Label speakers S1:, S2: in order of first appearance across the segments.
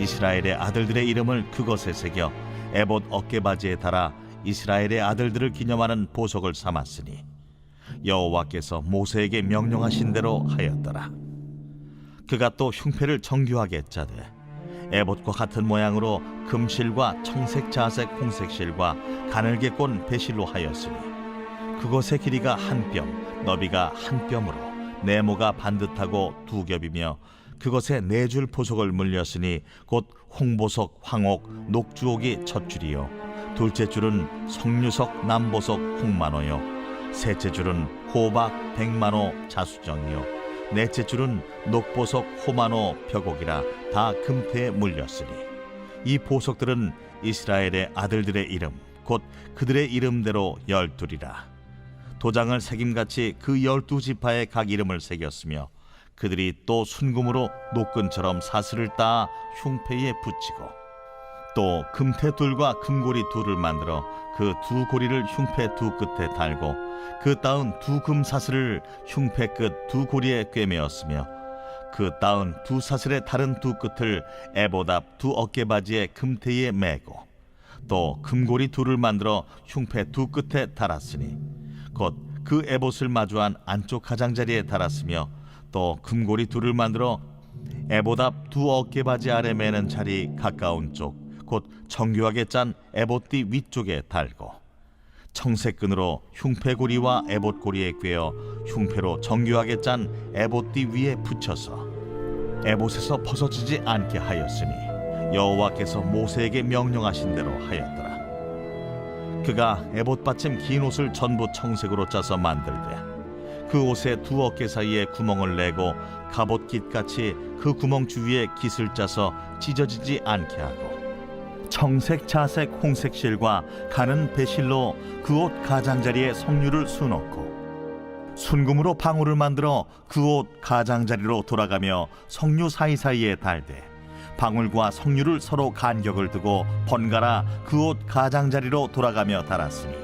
S1: 이스라엘의 아들들의 이름을 그것에 새겨 에봇 어깨바지에 달아 이스라엘의 아들들을 기념하는 보석을 삼았으니 여호와께서 모세에게 명령하신 대로 하였더라. 그가 또 흉패를 정교하게 짜되 에봇과 같은 모양으로 금실과 청색, 자색, 홍색 실과 가늘게 꼰 배실로 하였으니 그것의 길이가 한 뼘, 너비가 한 뼘으로 네모가 반듯하고 두 겹이며 그것에 네줄 보석을 물렸으니 곧 홍보석, 황옥, 녹주옥이 첫 줄이요. 둘째 줄은 석류석, 남보석, 홍만호요. 셋째 줄은 호박, 백만호, 자수정이요. 넷째 줄은 녹보석, 호만호, 벽옥이라 다 금태에 물렸으니. 이 보석들은 이스라엘의 아들들의 이름 곧 그들의 이름대로 열둘이라. 도장을 새김같이 그 열두 지파의 각 이름을 새겼으며 그들이 또 순금으로 노끈처럼 사슬을 따 흉패에 붙이고 또 금태 둘과 금고리 둘을 만들어 그 두 고리를 흉패 두 끝에 달고 그 따은 두 금사슬을 흉패 끝 두 고리에 꿰매었으며 그 따은 두 사슬의 다른 두 끝을 앞두 어깨바지의 금태에 매고 또 금고리 둘을 만들어 흉패 두 끝에 달았으니 곧 그 에봇을 마주한 안쪽 가장자리에 달았으며 또 금고리 둘을 만들어 앞두 어깨바지 아래 매는 자리 가까운 쪽 곧 정교하게 짠 에봇띠 위쪽에 달고 청색끈으로 흉패고리와 에봇고리에 꿰어 흉패로 정교하게 짠 에봇띠 위에 붙여서 에봇에서 벗어지지 않게 하였으니 여호와께서 모세에게 명령하신 대로 하였더라. 그가 에봇 받침 긴 옷을 전부 청색으로 짜서 만들되 그 옷의 두 어깨 사이에 구멍을 내고 갑옷 깃 같이 그 구멍 주위에 깃을 짜서 찢어지지 않게 하고 청색, 자색, 홍색 실과 가는 배실로 그 옷 가장자리에 석류를 수놓고 순금으로 방울을 만들어 그 옷 가장자리로 돌아가며 석류 사이사이에 달되 방울과 석류를 서로 간격을 두고 번갈아 그 옷 가장자리로 돌아가며 달았으니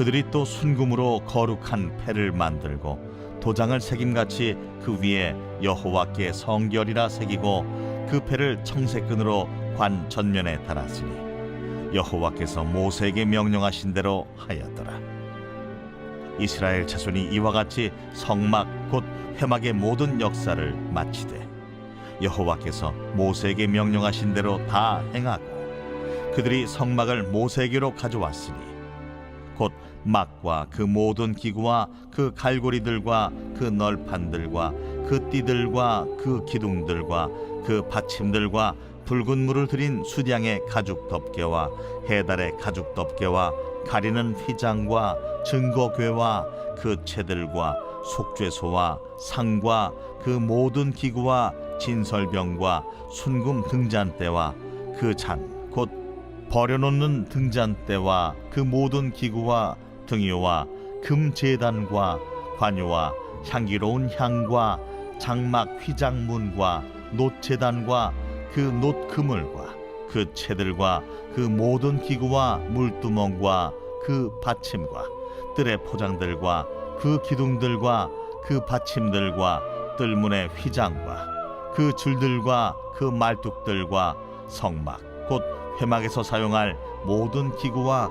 S1: 그들이 또 순금으로 거룩한 패를 만들고 도장을 새김같이 그 위에 여호와께 성결이라 새기고 그 패를 청색끈으로 관 전면에 달았으니 여호와께서 모세에게 명령하신 대로 하였더라. 이스라엘 자손이 이와 같이 성막 곧 회막의 모든 역사를 마치되 여호와께서 모세에게 명령하신 대로 다 행하고 그들이 성막을 모세에게로 가져왔으니 곧 막과 그 모든 기구와 그 갈고리들과 그 널판들과 그 띠들과 그 기둥들과 그 받침들과 붉은 물을 들인 수량의 가죽 덮개와 해달의 가죽 덮개와 가리는 휘장과 증거궤와 그 채들과 속죄소와 상과 그 모든 기구와 진설병과 순금 등잔대와 그 잔 곧 버려놓는 등잔대와 그 모든 기구와 등유와 금 제단과 관유와 향기로운 향과 장막 휘장문과 놋제단과 그 놋 그물과 그 채들과 그 모든 기구와 물두멍과 그 받침과 뜰의 포장들과 그 기둥들과 그 받침들과 뜰문의 휘장과 그 줄들과 그 말뚝들과 성막 곧 회막에서 사용할 모든 기구와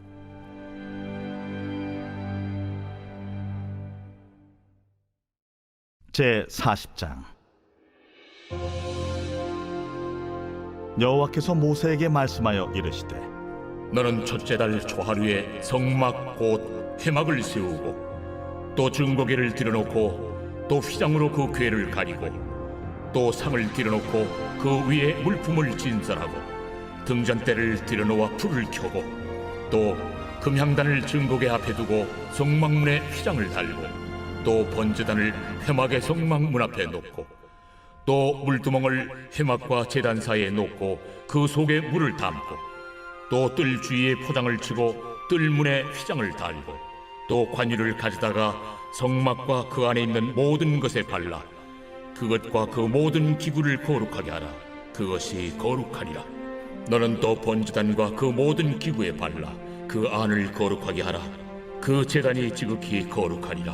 S1: 제 40장. 여호와께서 모세에게 말씀하여 이르시되
S2: 너는 첫째 달 초하루에 성막 곧 회막을 세우고 또 증거계를 들여놓고 또 휘장으로 그 궤를 가리고 또 상을 들여놓고 그 위에 물품을 진설하고 등잔대를 들여놓아 불을 켜고 또 금향단을 증거계 앞에 두고 성막문에 휘장을 달고 또 번제단을 회막의 성막 문 앞에 놓고 또 물두멍을 회막과 제단 사이에 놓고 그 속에 물을 담고 또 뜰 주위에 포장을 치고 뜰 문에 휘장을 달고 또 관유를 가져다가 성막과 그 안에 있는 모든 것에 발라 그것과 그 모든 기구를 거룩하게 하라. 그것이 거룩하니라. 너는 또 번제단과 그 모든 기구에 발라 그 안을 거룩하게 하라. 그 제단이 지극히 거룩하니라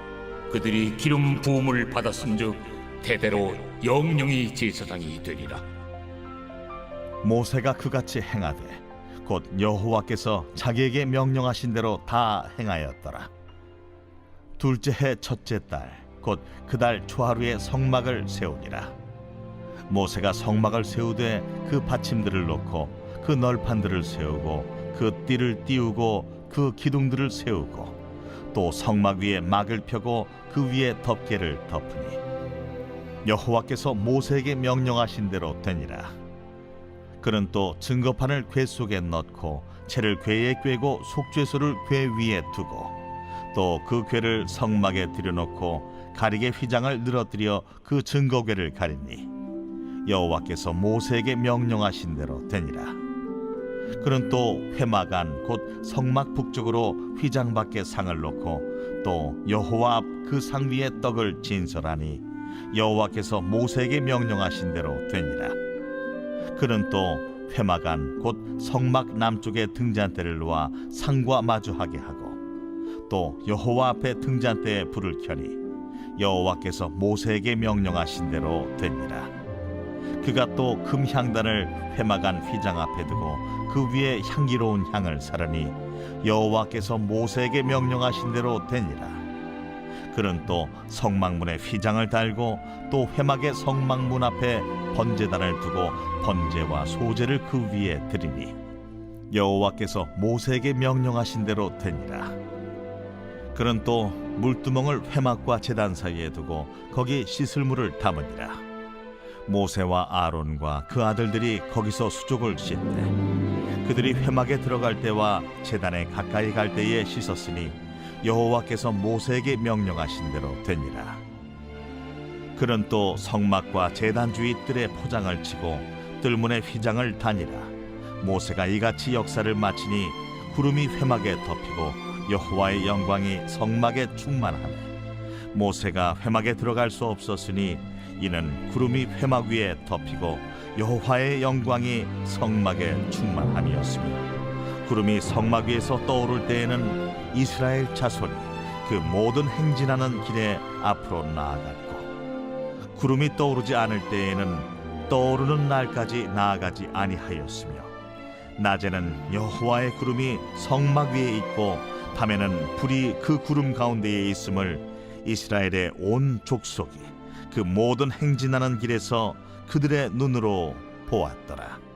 S2: 그들이 기름 부음을 받았은즉 대대로 영영이 제사장이 되리라
S1: 모세가 그같이 행하되 곧 여호와께서 자기에게 명령하신 대로 다 행하였더라. 둘째 해 첫째 달 곧 그 달 초하루에 성막을 세우니라. 모세가 성막을 세우되 그 받침들을 놓고 그 널판들을 세우고 그 띠를 띄우고 그 기둥들을 세우고 또 성막 위에 막을 펴고 그 위에 덮개를 덮으니 여호와께서 모세에게 명령하신 대로 되니라. 그는 또 증거판을 궤 속에 넣고 채를 궤에 꿰고 속죄소를 궤 위에 두고 또 그 궤를 성막에 들여놓고 가리개 휘장을 늘어뜨려 그 증거궤를 가리니 여호와께서 모세에게 명령하신 대로 되니라 그는 또안곧 성막 북쪽으로 휘장 밖에 상을 놓고 또 여호와 앞 그 상 위에 떡을 진설하니 여호와께서 모세에게 명령하신 대로 되니라. 그는 또 회막안 곧 성막 남쪽에 등잔대를 놓아 상과 마주하게 하고 또 여호와 앞에 등잔대에 불을 켜니 여호와께서 모세에게 명령하신 대로 되니라 그가 또 금향단을 회막안 휘장 앞에 두고 그 위에 향기로운 향을 사르니 여호와께서 모세에게 명령하신 대로 되니라. 그는 또 성막문에 휘장을 달고 또 회막의 성막문 앞에 번제단을 두고 번제와 소제를 그 위에 드리니 여호와께서 모세에게 명령하신 대로 되니라. 그는 또 물두멍을 회막과 제단 사이에 두고 거기 씻을 물을 담으니라 모세와 아론과 그 아들들이 거기서 수족을 씻되 그들이 회막에 들어갈 때와 제단에 가까이 갈 때에 씻었으니 여호와께서 모세에게 명령하신 대로 되니라. 그는 또 성막과 제단 주위 뜰에 포장을 치고 뜰문에 휘장을 다니라. 모세가 이같이 역사를 마치니 구름이 회막에 덮이고 여호와의 영광이 성막에 충만하네. 모세가 회막에 들어갈 수 없었으니 이는 구름이 회막 위에 덮이고 여호와의 영광이 성막에 충만함이었으며 구름이 성막 위에서 떠오를 때에는 이스라엘 자손이 그 모든 행진하는 길에 앞으로 나아갔고 구름이 떠오르지 않을 때에는 떠오르는 날까지 나아가지 아니하였으며 낮에는 여호와의 구름이 성막 위에 있고 밤에는 불이 그 구름 가운데에 있음을 이스라엘의 온 족속이 그 모든 행진하는 길에서 그들의 눈으로 보았더라.